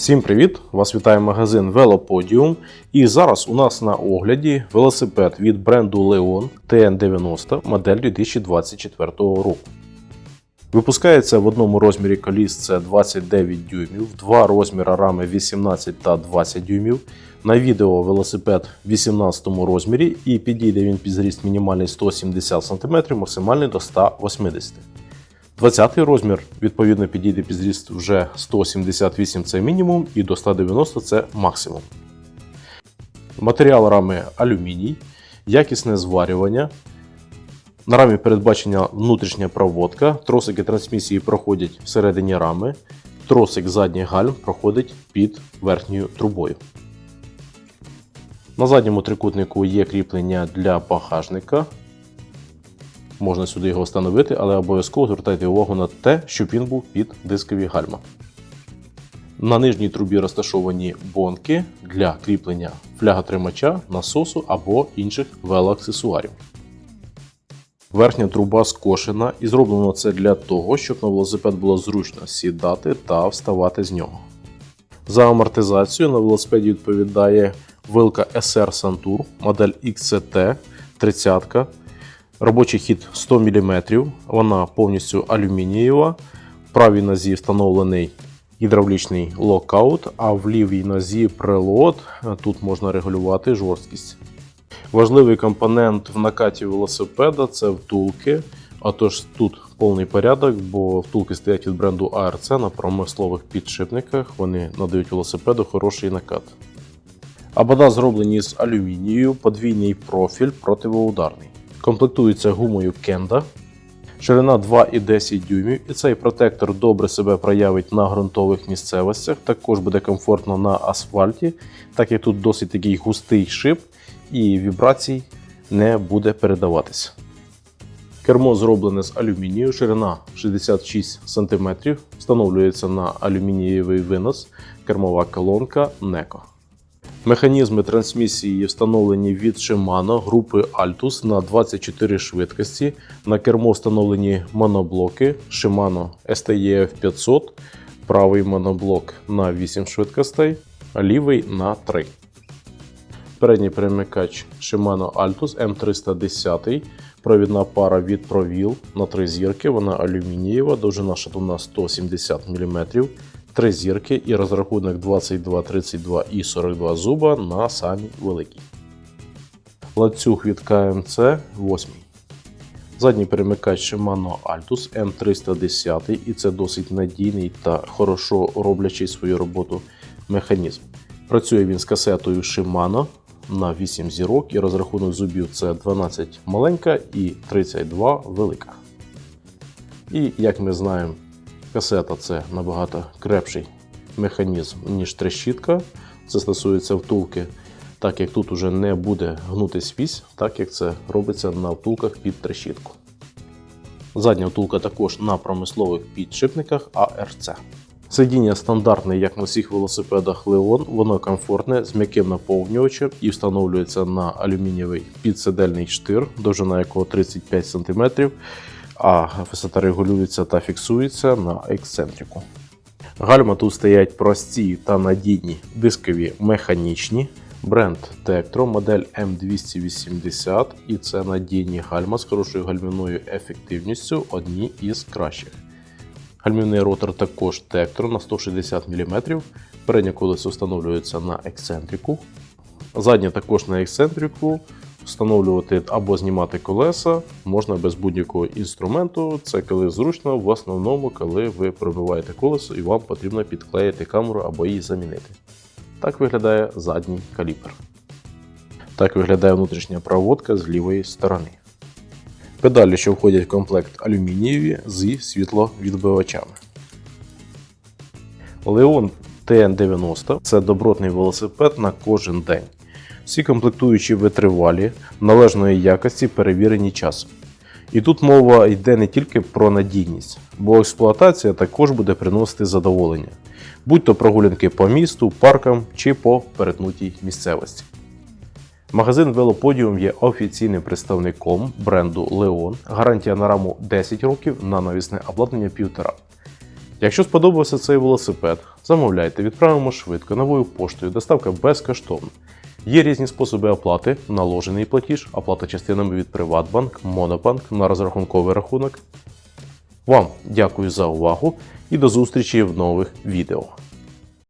Всім привіт! Вас вітає магазин Велоподіум. І зараз у нас на огляді велосипед від бренду Leon TN90 модель 2024 року. Випускається в одному розмірі коліс це 29 дюймів, два розміри рами 18 та 20 дюймів. На відео велосипед в 18 розмірі і підійде він під зріст мінімальний 170 см, максимальний до 180 20 розмір, відповідно, підійде під зріст вже 178 це мінімум, і до 190 це максимум. Матеріал рами алюміній, якісне зварювання. На рамі передбачена внутрішня проводка, тросики трансмісії проходять всередині рами, тросик задніх гальм проходить під верхньою трубою. На задньому трикутнику є кріплення для багажника. Можна сюди його встановити, але обов'язково звертайте увагу на те, щоб він був під дискові гальма. На нижній трубі розташовані бонки для кріплення фляготримача, насосу або інших велоаксесуарів. Верхня труба скошена і зроблено це для того, щоб на велосипед було зручно сідати та вставати з нього. За амортизацію на велосипеді відповідає вилка SR Santur, модель XCT 30 Робочий хід 100 мм, вона повністю алюмінієва. В правій нозі встановлений гідравлічний локаут, а в лівій нозі прилот. Тут можна регулювати жорсткість. Важливий компонент в накаті велосипеда це втулки. Отож, тут повний порядок, бо втулки стоять від бренду ARC на промислових підшипниках. Вони надають велосипеду хороший накат. Абада зроблені з алюмінію, подвійний профіль противоударний. Комплектується гумою Кенда. Ширина 2,10 дюймів, і цей протектор добре себе проявить на ґрунтових місцевостях. Також буде комфортно на асфальті, так як тут досить такий густий шип і вібрацій не буде передаватися. Кермо зроблене з алюмінію, ширина 66 см, встановлюється на алюмінієвий винос, кермова колонка NECO. Механізми трансмісії встановлені від Shimano групи Altus на 24 швидкості. На кермо встановлені моноблоки Shimano STEF 500, правий моноблок на 8 швидкостей, а лівий на 3. Передній перемикач Shimano Altus M310, провідна пара від Provil на 3 зірки, вона алюмінієва, довжина шатуна 170 мм. Три зірки і розрахунок 22, 32 і 42 зуба на самі великі. Ланцюг від КМЦ 8. Задній перемикач Shimano Altus M310 і це досить надійний та хорошо роблячий свою роботу механізм. Працює він з касетою Shimano на 8 зірок і розрахунок зубів це 12 маленька і 32 велика. І як ми знаємо, Касета це набагато крепший механізм, ніж трещітка. Це стосується втулки, так як тут уже не буде гнутись вісь, так як це робиться на втулках під трещітку. Задня втулка також на промислових підшипниках ARC. Сидіння стандартне, як на всіх велосипедах Leon, воно комфортне з м'яким наповнювачем і встановлюється на алюмінієвий підседельний штир, довжина якого 35 см а висота регулюється та фіксується на ексцентрику. Гальма тут стоять прості та надійні дискові механічні. Бренд Tektro, модель M280, і це надійні гальма з хорошою гальмівною ефективністю, одні із кращих. Гальмівний ротор також Tektro на 160 мм. Переднє колесо встановлюється на ексцентрику. Заднє також на ексцентрику встановлювати або знімати колеса можна без будь-якого інструменту. Це коли зручно, в основному, коли ви пробиваєте колесо і вам потрібно підклеїти камеру або її замінити. Так виглядає задній калібр. Так виглядає внутрішня проводка з лівої сторони. Педалі, що входять в комплект алюмінієві зі світловідбивачами. Leon TN90 це добротний велосипед на кожен день. Всі комплектуючі витривалі, належної якості перевірені часом. І тут мова йде не тільки про надійність, бо експлуатація також буде приносити задоволення, будь то прогулянки по місту, паркам чи по перетнутій місцевості. Магазин Велоподіум є офіційним представником бренду Leon. Гарантія на раму 10 років на навісне обладнання 1,5. Якщо сподобався цей велосипед, замовляйте, відправимо швидко новою поштою, доставка безкоштовна. Є різні способи оплати, наложений платіж, оплата частинами від Приватбанк, Монобанк на розрахунковий рахунок. Вам дякую за увагу і до зустрічі в нових відео.